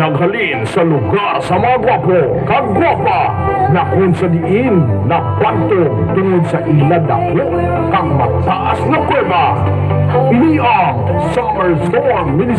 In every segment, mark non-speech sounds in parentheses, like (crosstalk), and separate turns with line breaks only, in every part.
naghalin sa lugar sa mga gwapo, kagwapa, na kung sa diin na pantong tungod sa ilad ako, kang mataas na kuweba. Ini ang Summer Storm Mini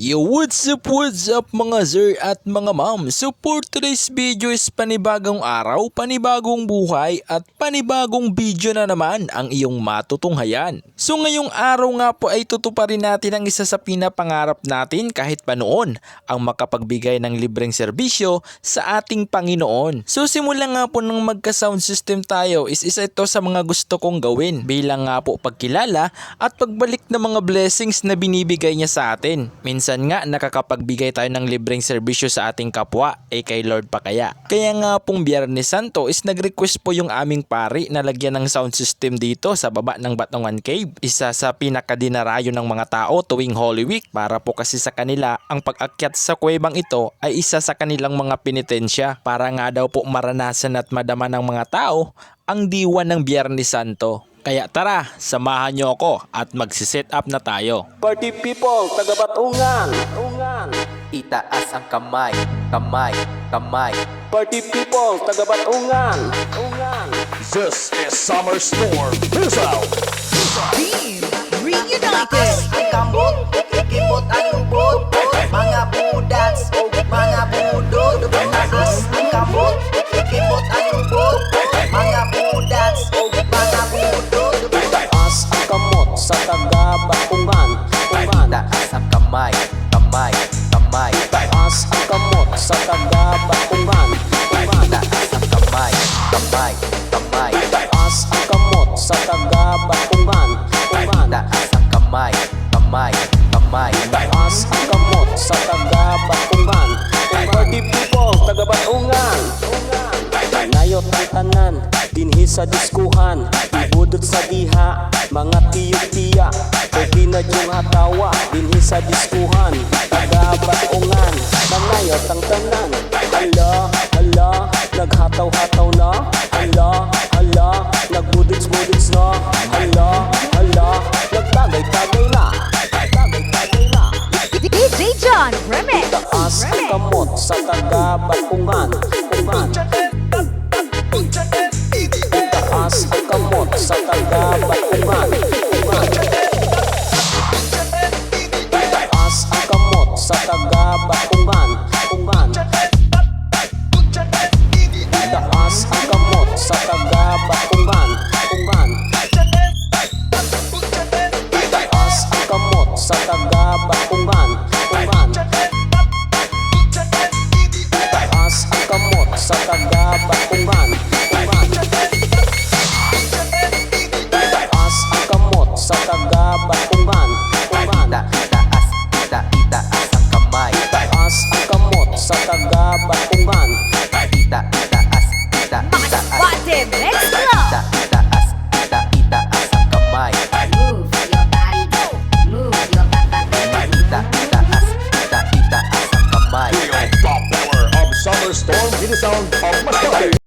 Yo, what's up, what's up mga sir at mga ma'am? So for today's video is panibagong araw, panibagong buhay at panibagong video na naman ang iyong matutunghayan. So ngayong araw nga po ay tutuparin natin ang isa sa pinapangarap natin kahit pa noon, ang makapagbigay ng libreng serbisyo sa ating Panginoon. So simula nga po nang magka-sound system tayo is isa ito sa mga gusto kong gawin bilang nga po pagkilala at pagbalik ng mga blessings na binibigay niya sa atin. Minsan nga nakakapagbigay tayo ng libreng serbisyo sa ating kapwa, eh kay Lord pa kaya. Kaya nga pong Biyernes Santo is nag-request po yung aming pari na lagyan ng sound system dito sa baba ng Batongan Cave. Isa sa pinakadinarayo ng mga tao tuwing Holy Week para po kasi sa kanila ang pag-akyat sa kuwebang ito ay isa sa kanilang mga penitensya para nga daw po maranasan at madama ng mga tao ang diwa ng Biyernes Santo. Kaya tara, samahan niyo ako at magsiset up na tayo.
Party people, taga-batungan, ungan.
Itaas ang kamay, kamay, kamay.
Party people, taga-batungan, ungan.
This is Summer Storm Mini Sound.
Team Reunited!
Ang kamot, ikimot ang lubot. Mga budats,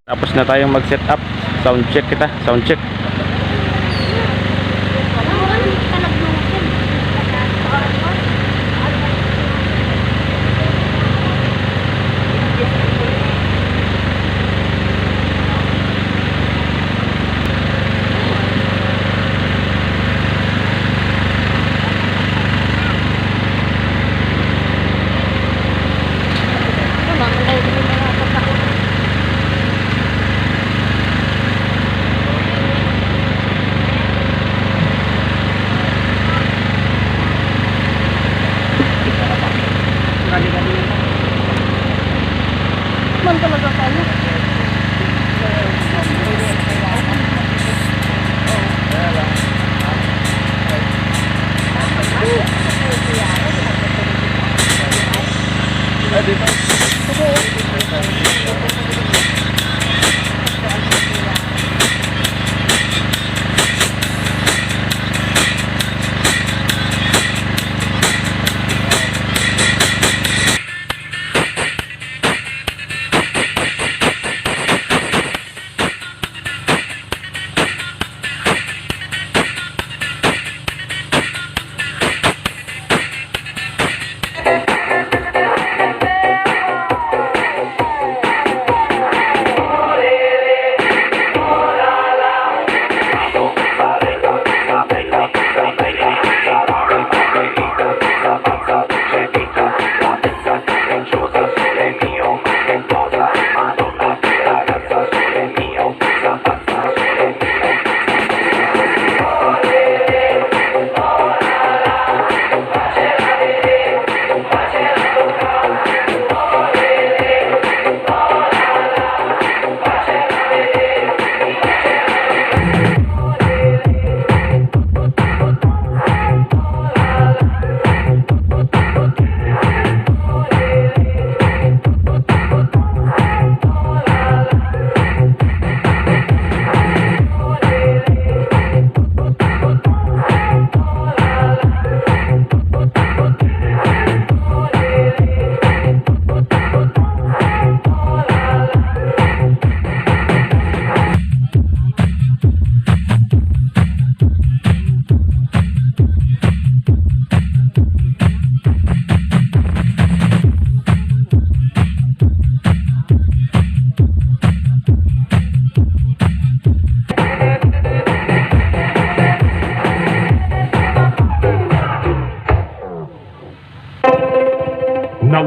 Tapos na tayong mag-set up. Sound check kita. Sound check.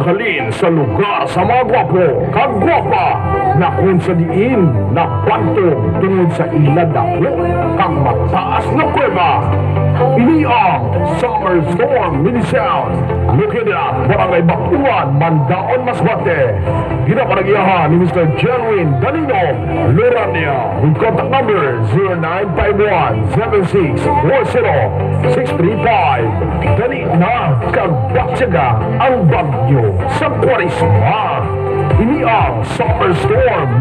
Naghalin sa lugar sa mga gwapo, kagwapa, na kung sa diin, na kwantong tungod sa ilad ako, kang mataas na kuweba. Ini ang Summer Storm Mini Sound, located at Barangay Bakuan, Mandaon, Masbate. Ginapanagiyahan ni Mr. Jerwin Danino Lorania with contact number 0951-7640-635. Dali na kagbatsaga ang bagyo sa Kwarisma. Ini ang Summer Storm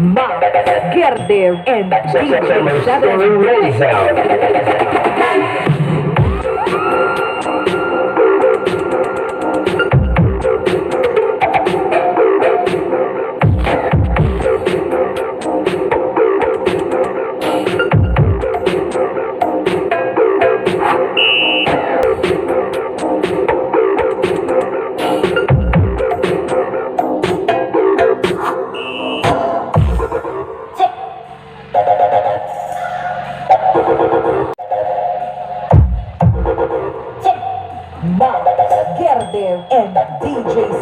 Mark, get
there and DJ Shadow Razor.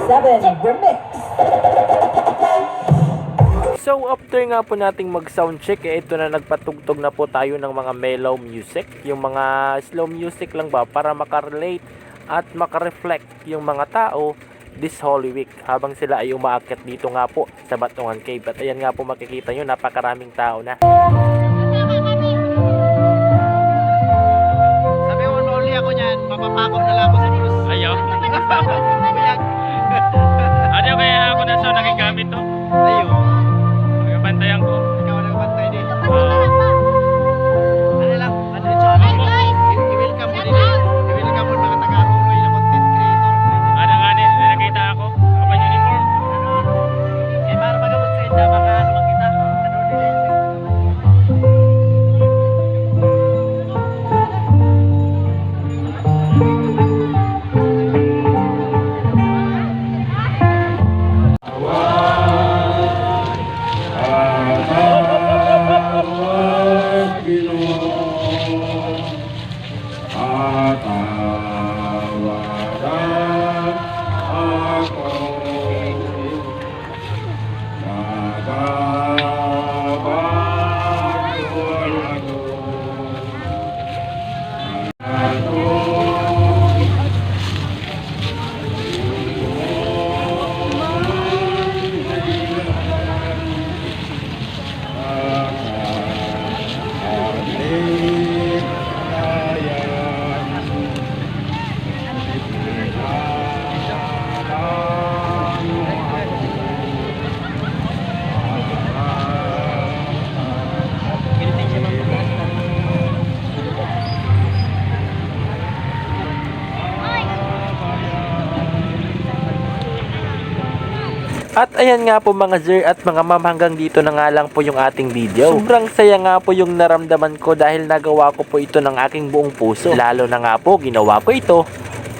7 Remix.
So after nga po nating mag sound check, eh, ito na nagpatugtog na po tayo ng mga mellow music, yung mga slow music lang ba para makarelate at makareflect yung mga tao this Holy Week habang sila ay umaakyat dito nga po sa Batungan Cave. At ayan nga po makikita nyo napakaraming tao na.
Sabi ko, ako niyan, mapapako na lang ako sa
Ayaw. (laughs) na sa nakigamit to? At ayan nga po mga sir at mga ma'am hanggang dito na nga lang po yung ating video. Sobrang saya nga po yung naramdaman ko dahil nagawa ko po ito ng aking buong puso. Lalo na nga po ginawa ko ito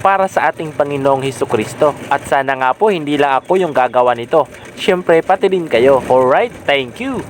para sa ating Panginoong Hesus Kristo. At sana nga po hindi lang ako yung gagawa nito. Siyempre pati din kayo. Alright, thank you!